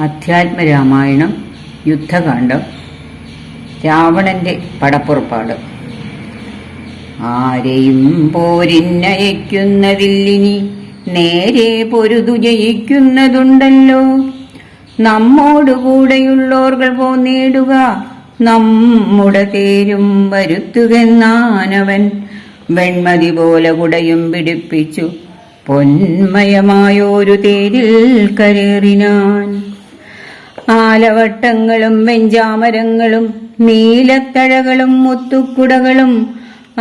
അധ്യാത്മരാമായണം യുദ്ധകാന്ഡം രാവണന്റെ പടപ്പുറപ്പാട്. ആരെയും പോരിന്നയക്കുന്നതില്ലിനി നേരെ പൊരുതു ജയിക്കുന്നതുണ്ടല്ലോ. നമ്മോടുകൂടെയുള്ളവർകൾ പോ നേടുക നമ്മുടെ തേരും വരുത്തുകെന്നാനവൻ. വെൺമതി പോലെ കുടയും പിടിപ്പിച്ചു പൊന്മയമായോരു തേരിൽ കരേറിനാൻ. ആലവട്ടങ്ങളും വെഞ്ചാമരങ്ങളും നീലത്തഴകളും മുത്തുക്കുടകളും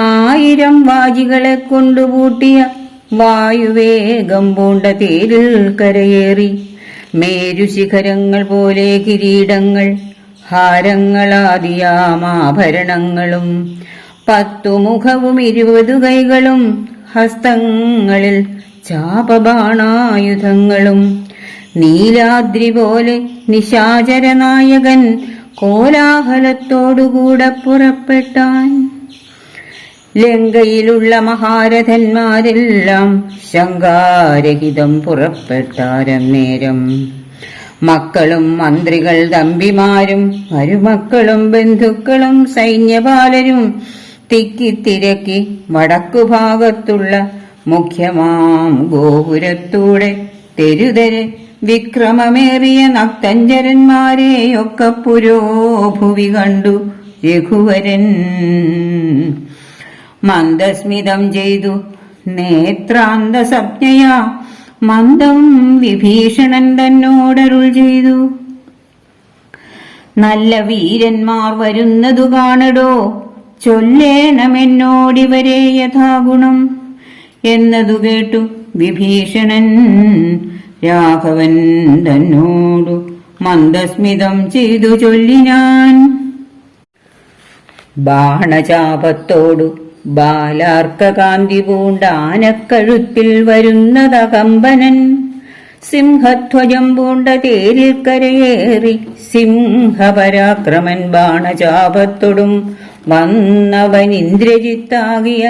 ആയിരം വാജികളെ കൊണ്ടുപൂട്ടിയ വായുവേഗം പൂണ്ട തേരിൽ കരയേറി മേരുശിഖരങ്ങൾ പോലെ കിരീടങ്ങൾ ഹാരങ്ങളാദിയാമാഭരണങ്ങളും പത്തു മുഖവും ഇരുപതു കൈകളും ഹസ്തങ്ങളിൽ ചാപബാണായുധങ്ങളും നീലാദ്രി പോലെ നിശാചരനായകൻ കോലാഹലത്തോടുകൂടെ പുറപ്പെട്ടാൻ. ലങ്കയിലുള്ള മഹാരഥന്മാരെല്ലാം ശങ്കാരഹിതം പുറപ്പെട്ടാരം നേരം മക്കളും മന്ത്രികൾ തമ്പിമാരും മരുമക്കളും ബന്ധുക്കളും സൈന്യപാലരും തിക്കിത്തിരക്കി വടക്കുഭാഗത്തുള്ള മുഖ്യമാം ഗോപുരത്തൂടെ തെരുതെരെ വിക്രമമേറിയ നക്തഞ്ചരന്മാരെയൊക്കെ പുരോഭുവി കണ്ടു രഘുവരൻ. മന്ദസ്മിതം ചെയ്തു. നേത്രാന്ത സംജ്ഞയാ മന്ദം വിഭീഷണൻ തന്നോടരുൾ ചെയ്തു. നല്ല വീരന്മാർ വരുന്നതു കാണടോ? ചൊല്ലേണമെന്നോടിവരെ യഥാഗുണം. എന്നതു കേട്ടു വിഭീഷണൻ. രാഘവൻ തന്നോടു മന്ദസ്മിതം ചെയ്തു ചൊല്ലിനാൻ. ബാണചാപത്തോടു ബാലാർക്കകാന്തി പൂണ്ട ആനക്കഴുത്തിൽ വരുന്നതകമ്പനൻ. സിംഹധ്വജം പൂണ്ട തേരിൽ കരയേറി സിംഹപരാക്രമൻ ബാണചാപത്തൊടും വന്നവൻ ഇന്ദ്രജിത്താകിയ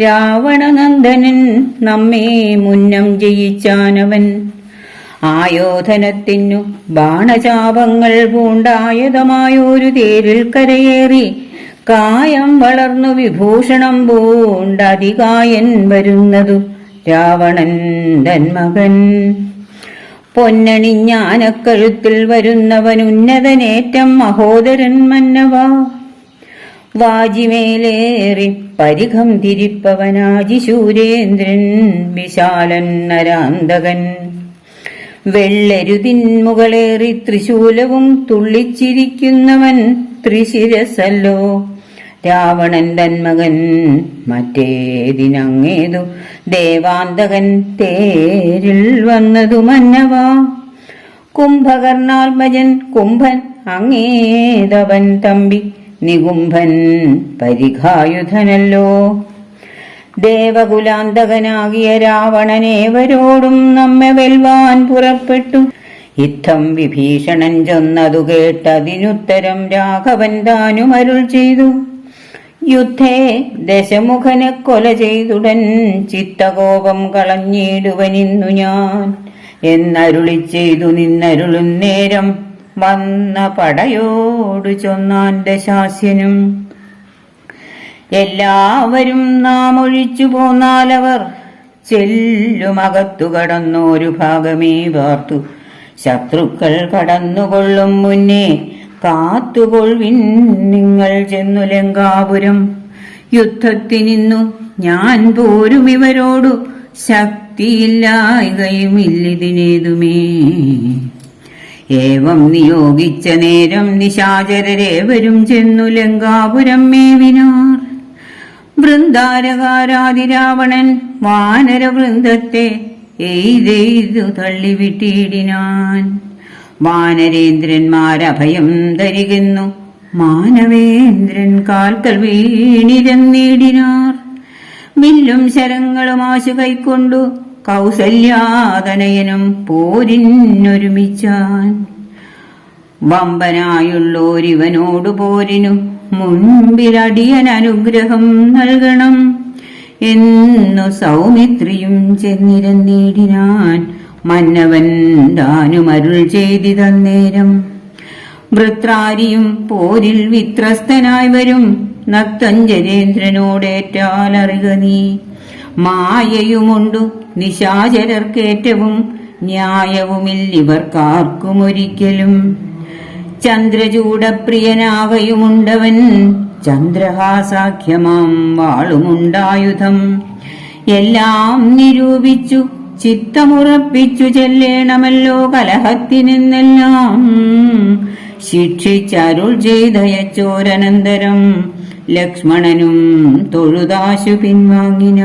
രാവണനന്ദനൻ നമ്മെ മുന്നം ജയിച്ചാനവൻ. ആയോധനത്തിനു ബാണചാപങ്ങൾ പൂണ്ടായതമായൊരു തേരിൽ കരയേറി കായം വളർന്നു വിഭൂഷണം പൂണ്ടതികായൻ വരുന്നതു രാവണൻ തന്മകൻ പൊന്നണിഞ്ഞാനക്കഴുത്തിൽ വരുന്നവൻ ഉന്നതനേറ്റം മഹോദരൻ മന്നവാ. വാജിമേലേറി പരിഘം തിരിപ്പവനാജി ശൂരേന്ദ്രൻ വിശാലൻ നരാന്തകൻ. വെള്ളരുതിൻ മുകളേറി ത്രിശൂലവും തുള്ളിച്ചിരിക്കുന്നവൻ ത്രിശിരസല്ലോ. രാവണൻ തന്മകൻ മറ്റേതിനങ്ങേതു? ദേവാന്തകൻ തേരിൽ വന്നതു മന്നവാ കുംഭകർണാത്മജൻ കുംഭൻ അങ്ങേതവൻ തമ്പി നികുംഭൻ പരിഘായുധനല്ലോ. ദേവകുലാന്തകനാകിയ രാവണനേവരോടും നമ്മെ വെൽവാൻ പുറപ്പെട്ടു. യുദ്ധം വിഭീഷണൻ ചൊന്നതു കേട്ടതിനുത്തരം രാഘവൻ താനും അരുൾ ചെയ്തു. യുദ്ധേ ദശമുഖനെ കൊല ചെയ്തുടൻ ചിത്തകോപം കളഞ്ഞിടുവനിന്നു ഞാൻ. എന്നരുളി ചെയ്തു നിന്നരുളും നേരം വന്ന പടയോടു ചൊന്നാൻ ദശാസ്യനും. എല്ലാവരും നാം ഒഴിച്ചു പോന്നാലവർ ചെല്ലുമകത്തു കടന്നൊരു ഭാഗമേ വാർത്തു. ശത്രുക്കൾ കടന്നുകൊള്ളും മുന്നേ കാത്തുകൊഴിൻ നിങ്ങൾ ചെന്നു ലങ്കാപുരം. യുദ്ധത്തിനിന്നു ഞാൻ പോരും ഇവരോടു. ശക്തിയില്ലായകയുമില്ലിതിനേതുമേ. ഏവം നിയോഗിച്ച നേരം നിശാചരരേവരും ചെന്നു ലങ്കാപുരം മേവിനാർ. വൃന്ദാരകാരാതിരാവണൻ വാനരവൃന്ദത്തെ എയ്തെയ്തു തള്ളിവിട്ടിടിനാൻ. വാനരേന്ദ്രന്മാരഭയം ധരിക്കുന്നു മാനവേന്ദ്രൻ കാൽക്കൽ വീണിരന്നിടിനാർ വില്ലും ശരങ്ങളും ആശു കൈക്കൊണ്ടു കൗസല്യാതനയനും പോരിനൊരുമിച്ചാൻ. വമ്പനായുള്ളോരിവനോടു പോരിനു മുൻപിലടിയൻ അനുഗ്രഹം നൽകണം. എന്നു സൗമിത്രിയും ചെന്നിരന്നേടിനാൻ മന്നവൻ ദാനുമരുൾ ചെയ്തി തന്നേരം. വൃത്രാരിയും പോരിൽ വിത്രസ്തനായി വരും. നക്തഞ്ജരേന്ദ്രനോടേറ്റാലറിക നീ. മായയുമുണ്ടു നിശാചരർക്കേറ്റവും ന്യായവുമില്ലിവർക്കാർക്കുമൊരിക്കലും. ചന്ദ്രചൂടപ്രിയനാകയുമുണ്ടവൻ ചന്ദ്രഹാസാഖ്യമാം വാളുമുണ്ടായുധം. എല്ലാം നിരൂപിച്ചു ചിത്തമുറപ്പിച്ചു ചെല്ലേണമല്ലോ കലഹത്തിനെന്നെല്ലാം. ശിക്ഷിച്ചരുൾ ചെയ്തയച്ചോരനന്തരം ലക്ഷ്മണനും തൊഴുതാശു പിൻവാങ്ങിന.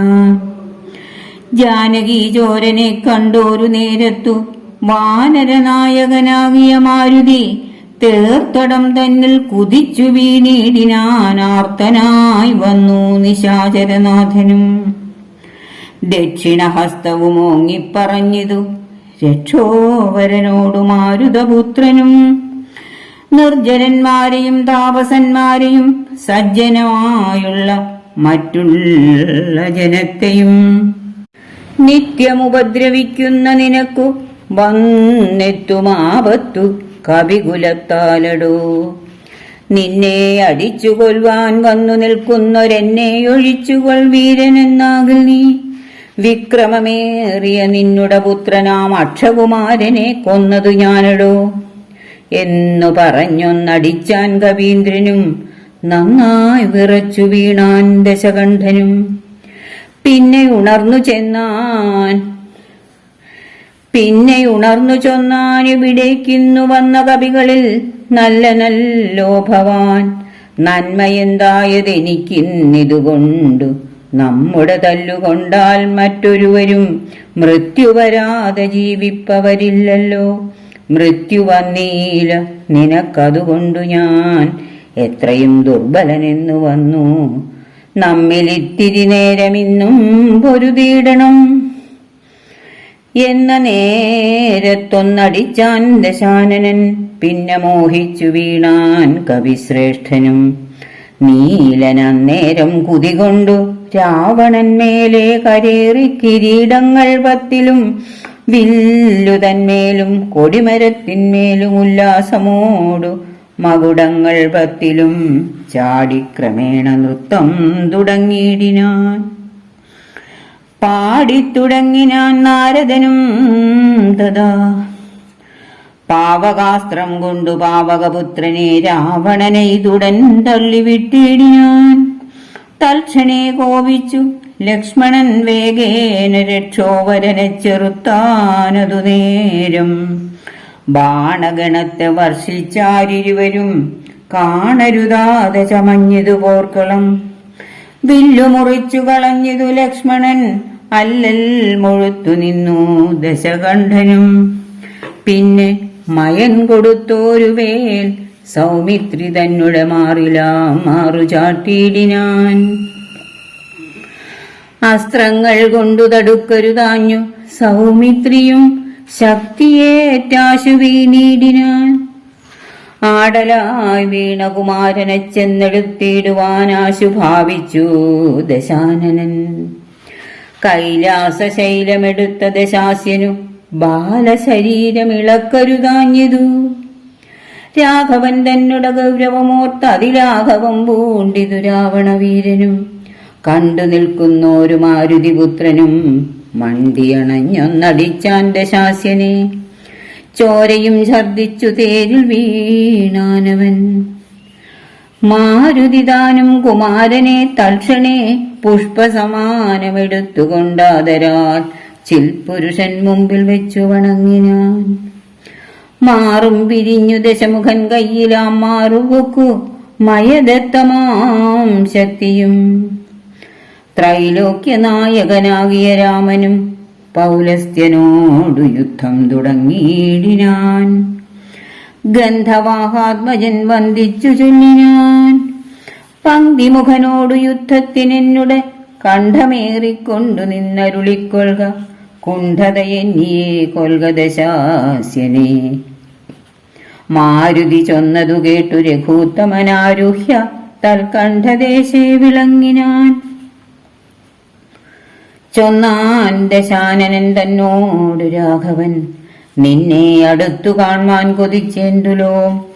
ജാനകി ചോരനെ കണ്ടോരു നേരത്തു വാനരനായകനാകിയ മാരുതി തേർത്തടം തന്നിൽ കുതിച്ചു വീണിടിനാനാർത്തനായി വന്നു നിശാചരനാഥനും. ദക്ഷിണഹസ്തവും ഓങ്ങിപ്പറഞ്ഞിതു രക്ഷോവരനോടു മാരുതപുത്രനും നിർജരന്മാരെയും താപസന്മാരെയും സജ്ജനമായുള്ള മറ്റുള്ള ജനത്തെയും നിത്യമുപദ്രവിക്കുന്ന നിനക്കു വന്നെത്തുമാപത്തു. കവികുലത്താലടോ. നിന്നെ അടിച്ചു കൊൽവാൻ വന്നു നിൽക്കുന്നൊരെന്നെ ഒഴിച്ചുകൊൾ വീരനെന്നാകിൽ നീ. വിക്രമമേറിയ നിന്നുടെ പുത്രനാം അക്ഷകുമാരനെ കൊന്നതു ഞാനടോ. എന്നു പറഞ്ഞൊന്നടിച്ചാൻ കവീന്ദ്രനും നന്നായി വിറച്ചു വീണാൻ ദശകണ്ഠനും. പിന്നെ ഉണർന്നു ചെന്നാൻ പിന്നെ ഉണർന്നു ചൊന്നാൻ ഇവിടേക്കിന്നു വന്ന കവികളിൽ നല്ല നല്ലോ ഭവാൻ. നന്മയെന്തായതെനിക്കിന്നിതുകൊണ്ടു നമ്മുടെ തല്ലുകൊണ്ടാൽ മറ്റൊരുവരും മൃത്യു വരാതെ ജീവിപ്പവരില്ലല്ലോ. മൃത്യു വന്നീല നിനക്കതുകൊണ്ടു ഞാൻ എത്രയും ദുർബലനെന്നു വന്നു. നമ്മിലിത്തിരി നേരമിന്നും പൊരുതീടണം എന്ന നേരത്തൊന്നടിച്ചാൻ ദശാനനൻ പിന്നെ മോഹിച്ചു വീണാൻ കവിശ്രേഷ്ഠനും. നീലനന്നേരം കുതികൊണ്ടു രാവണൻ മേലെ കരേറി കിരീടങ്ങൾ പത്തിലും വില്ലുതന്മേലും കൊടിമരത്തിന്മേലും ഉല്ലാസമോടു മകുടങ്ങൾ പത്തിലും ചാടിക്രമേണ നൃത്തം തുടങ്ങിയിടിനാൻ. പാടിത്തുടങ്ങിനാൻ നാരദനും തഥാ. പാവകാസ്ത്രം കൊണ്ടു പാവകപുത്രനെ രാവണനെ ഇതുടൻ തള്ളിവിട്ടിടിനാൻ തൽക്ഷണേ കോപിച്ചു ലക്ഷ്മണൻ വേഗേന രക്ഷോവരനെ ചെറുത്താനതു നേരം. ബാണഗണത്തെ വർഷിച്ചാരിരുവരും കാണരുതാതെ ചമഞ്ഞതു പോർക്കളം. വില്ലു മുറിച്ചു ലക്ഷ്മണൻ. അല്ലൽ മുഴുത്തു നിന്നു ദശകണ്ഠനും. പിന്നെ മയൻ കൊടുത്തോരു വേൽ. സൗമിത്രി തന്നുടെ മാറില മാറു ചാട്ടിയിടിനാൻ അസ്ത്രങ്ങൾ കൊണ്ടു തടുക്കരുതാഞ്ഞു സൗമിത്രിയും ശക്തിയേറ്റാശു വീണീടിനാൻ ആടലായി വീണകുമാരനെ ചെന്നെടുത്തിടുവാനാശു ഭാവിച്ചു ദശാനനൻ. കൈലാസശൈലമെടുത്ത ദശാസ്യനു ബാലശരീരമിളക്കരുതാഞ്ഞതു. രാഘവൻ തന്നുട ഗൗരവമോർത്ത് അതിലാഘവം പൂണ്ടിതു രാവണവീരനും. കണ്ടു നിൽക്കുന്നോരു മാരുതിപുത്രനും മണ്ടിയണഞ്ഞൊന്നടിച്ചാൻ ദശാസ്യനെ. ചോരയും ഛർദിച്ചു തേരിൽ വീണാനവൻ. മാരുതിദാനും കുമാരനെ തൽക്ഷണേ പുഷ്പസമാനമെടുത്തുകൊണ്ടാദരാൽ ചിൽപുരുഷൻ മുമ്പിൽ വെച്ചു വണങ്ങിനാൻ. മാറും പിരിഞ്ഞു ദശമുഖൻ കയ്യിലാം മാറുവക്കു മയദത്തമാം ശക്തിയും. ത്രൈലോക്യ നായകനാകിയ രാമനും പൗലസ്ത്യനോടു യുദ്ധം തുടങ്ങിയിടിനാൻ. ഗന്ധവാഹാത്മജൻ വന്ദിച്ചു ചൊല്ലിനാൻ പങ്ക്തിമുഖനോടു യുദ്ധത്തിനെന്നുടെ കണ്ഠമേറിക്കൊണ്ടു നിന്നരുളിക്കൊള്ളുക. കുണ്ഠതയെന്നിയെ കൊൽക ദശാസ്യനെ. മാരുതി ചൊന്നതു കേട്ടു രഘൂത്തമനാരുഹ്യ തൽക്കണ്ഠദേശേ വിളങ്ങിനാൻ. ചൊന്നാൻ ശാനനൻ തന്നോട് രാഘവൻ നിന്നെ അടുത്തു കാൺമാൻ കൊതിച്ചെന്തുലോ?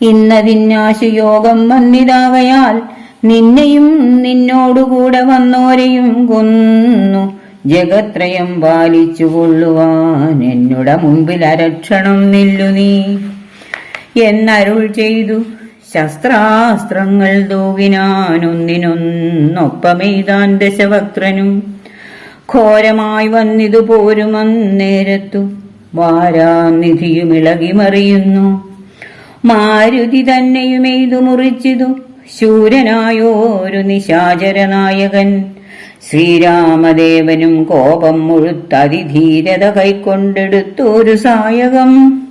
ഇന്നതിന്നാശുയോഗം വന്നിതാവയാൽ നിന്നെയും നിന്നോടുകൂടെ വന്നോരെയും കൊന്നു. ജഗത്രയം പാലിച്ചു കൊള്ളുവാൻ എന്നുടെ മുമ്പിൽ അരക്ഷണം നില്ലു നീ. എന്നരുൾ ചെയ്തു ശസ്ത്രാസ്ത്രങ്ങൾ തൂകിനാനൊന്നിനൊന്നൊപ്പമെയ്താൻ ദശവക്ത്രനും ഘോരമായി വന്നിതു പോരുമന്നേരത്തു വാരാനിധിയും ഇളകിമറിയുന്നു. മാരുതി തന്നെയും എയ്തു മുറിച്ചിതു. ശൂരനായോരു നിശാചരനായകൻ. ശ്രീരാമദേവനും കോപം മുഴുത്തതിധീരത കൈക്കൊണ്ടെടുത്തൊരു സായകം.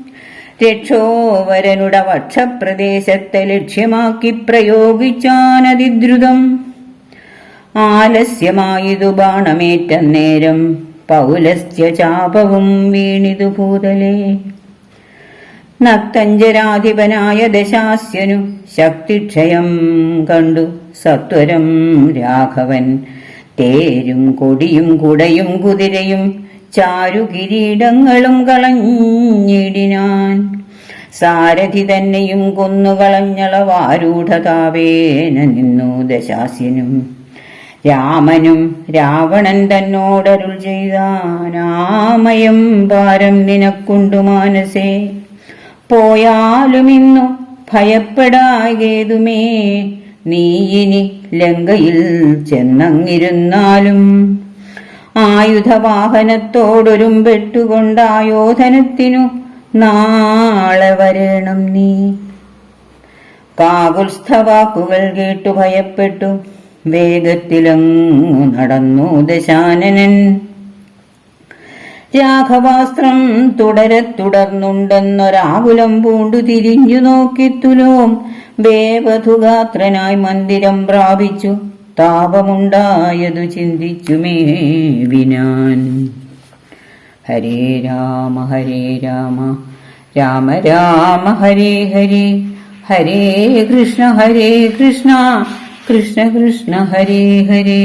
രക്ഷോവരനുടെ വക്ഷപ്രദേശത്തെ ലക്ഷ്യമാക്കി പ്രയോഗിച്ചാനതിദ്രുതം ആലസ്യമായതു ബാണമേറ്റ നേരം പൗലസ്യ ചാപവും വീണിതു ഭൂതലേ. നക്തഞ്ചരാധിപനായ ദശാസ്യനു ശക്തിക്ഷയം കണ്ടു സത്വരം രാഘവൻ. തേരും കൊടിയും കുടയും കുതിരയും ചാരു കിരീടങ്ങളും കളഞ്ഞിടിനാൻ. സാരഥി തന്നെയും കൊന്നുകളഞ്ഞളവാരൂഢതാവേന നിന്നു ദശാസ്യനും. രാമനും രാവണൻ തന്നോടരുൾ ചെയ്താനാമയം ഭാരം നിനക്കുണ്ടു മാനസേ. പോയാലും ഇന്നു ഭയപ്പെടാകേതുമേ? നീ ഇനി ലങ്കയിൽ ചെന്നങ്ങിരുന്നാലും ആയുധവാഹനത്തോടൊരും പെട്ടുകൊണ്ടായോധനത്തിനു നാളെ വരണം നീ. കാകുൽസ്ഥവാക്കുകൾ കേട്ടു ഭയപ്പെട്ടു. വേഗത്തിലങ്ങു നടന്നു ദശാനനൻ. രാഘവാസ്ത്രം തുടരെ തുടർന്നുണ്ടെന്നൊരാകുലം പൂണ്ടു തിരിഞ്ഞു നോക്കിത്തുലോം വേവധുഗാത്രനായി മന്ദിരം പ്രാപിച്ചു. താപമുണ്ടായതു ചിന്തിച്ചു മേവിനാൻ ഹരേ രാമ ഹരേ രാമ. രാമ രാമ ഹരേ ഹരേ. ഹരേ കൃഷ്ണ ഹരേ കൃഷ്ണ. കൃഷ്ണ കൃഷ്ണ ഹരേ ഹരേ.